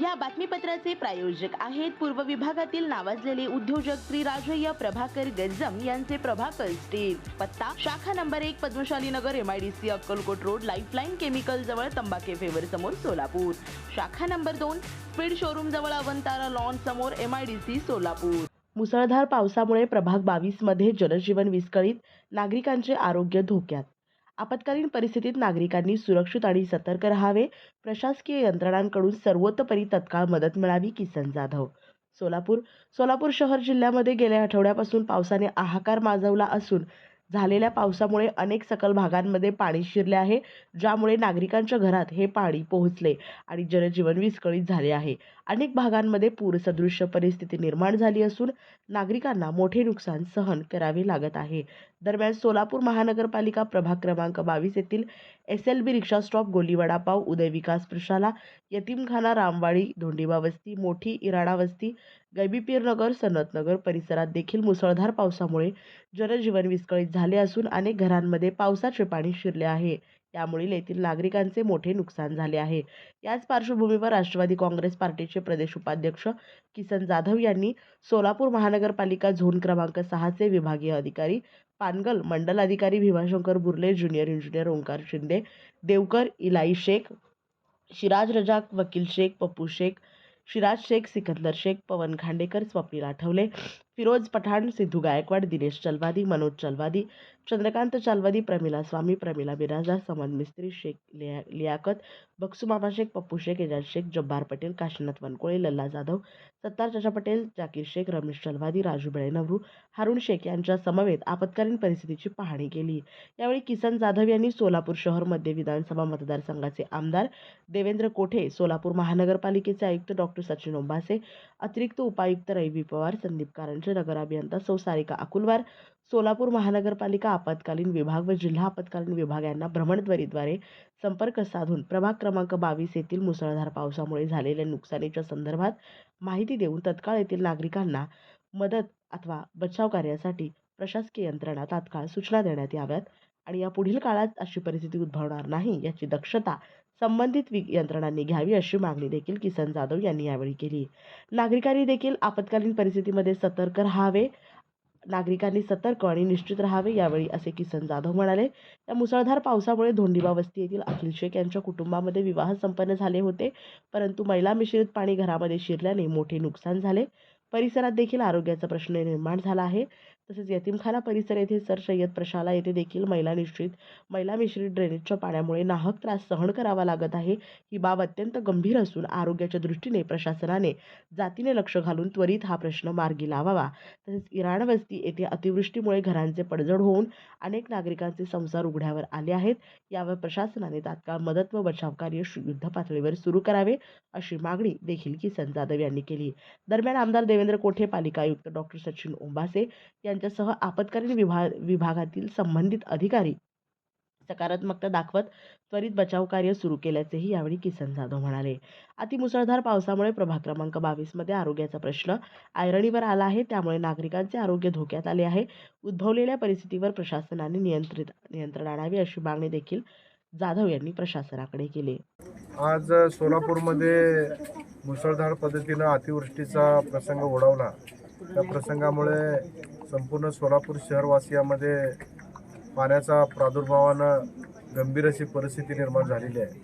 या बातमीपत्राचे प्रायोजक आहेत पूर्व विभागातील नावाजलेले उद्योजक श्री राजय्य प्रभाकर गज्जम यांचे प्रभाकर स्टील पत्ता शाखा नंबर एक Padmashali Nagar M I D C Akkalkot road Lifeline chemical जवळ तंबाखे फेवर समोर सोलापूर. शाखा नंबर दोन स्पीड शोरूम जवळ अवंतारा लॉन समोर सी सोलापूर. मुसळधार पावसामुळे प्रभाग बावीसमध्ये जनजीवन विस्कळीत नागरिकांचे आरोग्य धोक्यात. आपत्कालीन परिस्थितीत नागरिकांनी सुरक्षित आणि सतर्क राहावे. प्रशासकीय यंत्रणांकडून सर्वतोपरी तत्काळ मदत मिळावी किसन जाधव. सोलापूर सोलापूर शहर जिल्ह्यामध्ये गेल्या आठवड्यापासून पावसाने हाहाकार माजवला असून झालेल्या पावसामुळे अनेक सकल भागांमध्ये पाणी शिरले आहे ज्यामुळे नागरिकांच्या घरात हे पाणी पोहोचले आणि जनजीवन विस्कळीत झाले आहे. अनेक भागांमध्ये पूरसदृश्य परिस्थिती निर्माण झाली असून नागरिकांना मोठे नुकसान सहन करावे लागत आहे. दरम्यान सोलापूर महानगरपालिका प्रभाग क्रमांक बावीस येथील एस एल बी रिक्षा स्टॉप गोलीवडापाव उदय विकास प्रशाला यतीमखाना रामवाडी धोंडीबा वस्ती मोठी इराणा वस्ती गैबीपीरनगर सनतनगर परिसरात देखील मुसळधार पावसामुळे जनजीवन विस्कळीत झाले असून अनेक घरांमध्ये पावसाचे पाणी शिरले आहे. त्यामुळे येथील नागरिकांचे मोठे नुकसान झाले आहे. याच पार्श्वभूमीवर राष्ट्रवादी काँग्रेस पार्टीचे प्रदेश उपाध्यक्ष किसन जाधव यांनी सोलापूर महानगरपालिका झोन क्रमांक सहाचे विभागीय अधिकारी पानगल मंडल अधिकारी भीमाशंकर बुर्ले ज्युनियर इंजिनियर ओंकार शिंदे देवकर इलाई शेख शिराज रजाक वकील शेख पप्पू शेख शिराज शेख सिकंदर शेख पवन खांडेकर स्वप्नील आठवले फिरोज पठाण सिद्धू गायकवाड दिनेश चलवादी मनोज चलवादी चंद्रकांत चलवादी प्रमिला स्वामी प्रमिला बिराजा समद मिस्त्री शेख लिया लियाकत बक्सू मामा शेख पप्पू शेख एजाज शेख जब्बार पटेल काशीनाथ वनकोळे लल्ला जाधव सत्तार चाचा पटेल जाकीर शेख रमेश चलवादी राजू बेळे नवरू हारुण शेख यांच्या समवेत आपत्कालीन परिस्थितीची पाहणी केली. यावेळी किसन जाधव यांनी सोलापूर शहर मध्य विधानसभा मतदारसंघाचे आमदार देवेंद्र कोठे सोलापूर महानगरपालिकेचे आयुक्त डॉक्टर सचिन ओंबासे अतिरिक्त उपायुक्त रवी पवार संदीप कारण राज्य नगर अभियंता सौ सारिका अकुलवार सोलापूर महानगरपालिका आपत्कालीन विभाग व जिल्हा आपत्कालीन विभाग यांना भ्रमणध्वनीद्वारे संपर्क साधून प्रभाग क्रमांक बावीस येथील मुसळधार पावसामुळे झालेल्या नुकसानीच्या संदर्भात माहिती देऊन तत्काळ येथील नागरिकांना मदत अथवा बचाव कार्यासाठी प्रशासकीय यंत्रणा तात्काळ सूचना देण्यात याव्यात आणि या पुढील काळात अशी परिस्थिती उद्भवणार नाही याची दक्षता संबंधित यंत्रणांनी घ्यावी अशी मागणी देखील किसन जाधव यांनी यावेळी केली. नागरिकांनी देखील आपत्कालीन परिस्थितीमध्ये सतर्क राहावे नागरिकांनी सतर्क आणि निश्चित राहावे यावेळी असे किसन जाधव म्हणाले. या मुसळधार पावसामुळे धोंडीबा वस्ती येथील अखिल शेख यांच्या कुटुंबामध्ये विवाह संपन्न झाले होते. परंतु महिला मिश्रित पाणी घरामध्ये शिरल्याने मोठे नुकसान झाले. परिसरात देखील आरोग्याचा प्रश्न निर्माण झाला आहे. तसेच यतीमखाना परिसर येथे सर सय्यद प्रशाला येथे देखील महिला निश्चित महिला मिश्रित ड्रेनेजच्या पाण्यामुळे नाहक त्रास सहन करावा लागत आहे. ही बाब अत्यंत गंभीर असून आरोग्याच्या दृष्टीने प्रशासनाने जातीने लक्ष घालून त्वरित हा प्रश्न मार्गी लावावा. तसेच इराण वस्ती येथे अतिवृष्टीमुळे घरांचे पडझड होऊन अनेक नागरिकांचे संसार उघड्यावर आले आहेत. यावर प्रशासनाने तात्काळ मदत व बचाव कार्य युद्ध पातळीवर सुरू करावे अशी मागणी देखील किसन जाधव यांनी केली. दरम्यान आमदार देवेंद्र कोठे पालिका आयुक्त डॉक्टर सचिन ओंबासे यांच्यासह आपत्कालीन विभा विभागातील संबंधित अधिकारी सकारात्मकता दाखवत त्वरित बचाव कार्य सुरू केल्याचेही यावेळी किसन जाधव म्हणाले. अतिमुसळधार पावसामुळे प्रभाग क्रमांक बावीसमध्ये आरोग्याचा प्रश्न आयरणीवर आला आहे. त्यामुळे नागरिकांचे आरोग्य धोक्यात आले आहे. उद्भवलेल्या परिस्थितीवर प्रशासनाने नियंत्रित नियंत्रण आणावे अशी मागणी देखील जाधव यांनी प्रशासनाकडे केली. आज सोलापूरमध्ये मुसळधार पद्धतीनं अतिवृष्टीचा प्रसंग ओढवला. त्या प्रसंगामुळे संपूर्ण सोलापूर शहरवासियामध्ये पाण्याचा प्रादुर्भावानं गंभीर अशी परिस्थिती निर्माण झालेली आहे.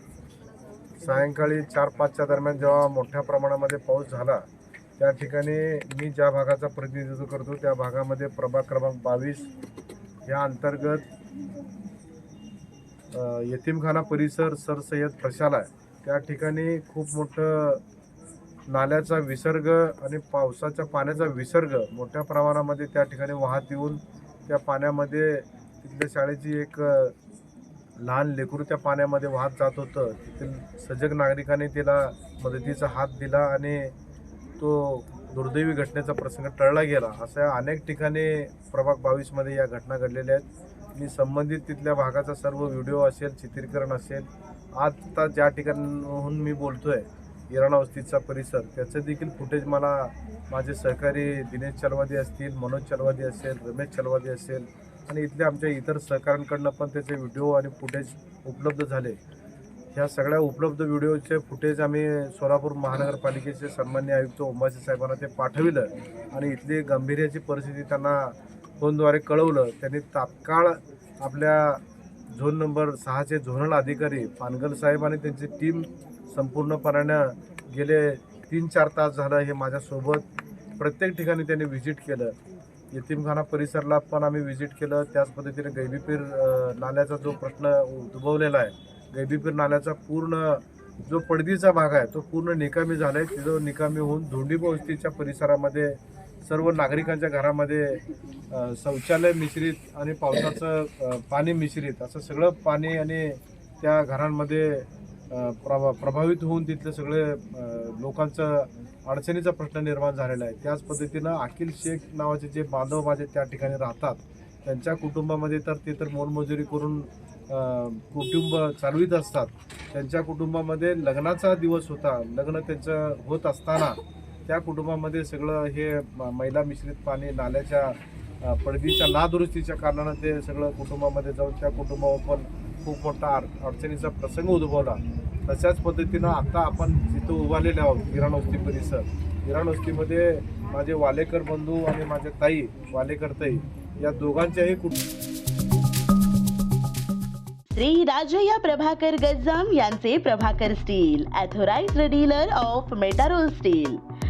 सायंकाळी चार पाचच्या दरम्यान जेव्हा मोठ्या प्रमाणामध्ये पाऊस झाला त्या ठिकाणी मी ज्या भागाचा प्रतिनिधित्व करतो त्या भागामध्ये प्रभाग क्रमांक बावीस या अंतर्गत यतीमखाना परिसर सरसय्यद प्रशाला त्या ठिकाणी खूप मोठं नाल्याचा विसर्ग आणि पावसाच्या पाण्याचा विसर्ग मोठ्या प्रमाणामध्ये त्या ठिकाणी वाहत येऊन त्या पाण्यामध्ये तिथल्या शाळेची एक लहान लेकरू त्या पाण्यामध्ये वाहत जात होतं. तिथील सजग नागरिकांनी तिला मदतीचा हात दिला आणि तो दुर्दैवी घटनेचा प्रसंग टळला गेला. अशा अनेक ठिकाणी प्रभाग बावीसमध्ये या घटना घडलेल्या आहेत. मी संबंधित तिथल्या भागाचा सर्व व्हिडिओ असेल चित्रीकरण असेल आता ज्या ठिकाणाहून मी बोलतोय इराणा वस्तीचा परिसर त्याचं देखील फुटेज मला माझे सहकारी दिनेश चलवादी असतील मनोज चलवादी असेल रमेश चलवादी असेल आणि इथल्या आमच्या इतर सहकाऱ्यांकडनं पण त्याचे व्हिडिओ आणि फुटेज उपलब्ध झाले. ह्या सगळ्या उपलब्ध व्हिडिओचे फुटेज आम्ही सोलापूर महानगरपालिकेचे सन्मान्य आयुक्त ओंबासी साहेबांना ते पाठविलं आणि इथली गांभीर्याची परिस्थिती त्यांना फोनद्वारे कळवलं. त्यांनी तात्काळ आपल्या झोन नंबर सहाचे झोनल अधिकारी पानगल साहेब आणि त्यांची टीम संपूर्णपणानं गेले. तीन चार तास झालं हे माझ्यासोबत. प्रत्येक ठिकाणी त्यांनी व्हिजिट केलं. यतीमखाना परिसरला पण आम्ही व्हिजिट केलं. त्याच पद्धतीने गैबीपीर नाल्याचा जो प्रश्न उद्भवलेला आहे गैबीपीर नाल्याचा पूर्ण जो पडदीचा भाग आहे तो पूर्ण निकामी झाला आहे तिथं निकामी होऊन धोंडी पोस्तीच्या परिसरामध्ये सर्व नागरिकांच्या घरामध्ये शौचालय मिश्रित आणि पावसाचं पाणी मिश्रित असं सगळं पाणी आणि त्या घरांमध्ये प्रभा प्रभावित होऊन तिथले सगळे लोकांचं अडचणीचा प्रश्न निर्माण झालेला आहे. त्याच पद्धतीनं अखिल शेख नावाचे जे बांधव माझे त्या ठिकाणी राहतात त्यांच्या कुटुंबामध्ये तर ते तर मोलमजुरी करून कुटुंब चालवित असतात. त्यांच्या कुटुंबामध्ये लग्नाचा दिवस होता. लग्न त्यांचं होत असताना त्या कुटुंबामध्ये सगळं हे म- मैला मिश्रित पाणी नाल्याच्या पडदीच्या नादुरुस्तीच्या कारणानं ते सगळं कुटुंबामध्ये जाऊन त्या कुटुंबावर पण खूप मोठा अड- अडचणीचा प्रसंग उद्भवला. तशाच पद्धतीनं आता आपण जिथं उभारलेले आहोत इराण वस्ती परिसर. इराण वस्तीमध्ये माझे वालेकर बंधू आणि माझे ताई वालेकर ताई या दोघांच्याही कुटुंब श्री राजया प्रभाकर गज्जाम यांचे Prabhakar steel authorized dealer of Metarol steel.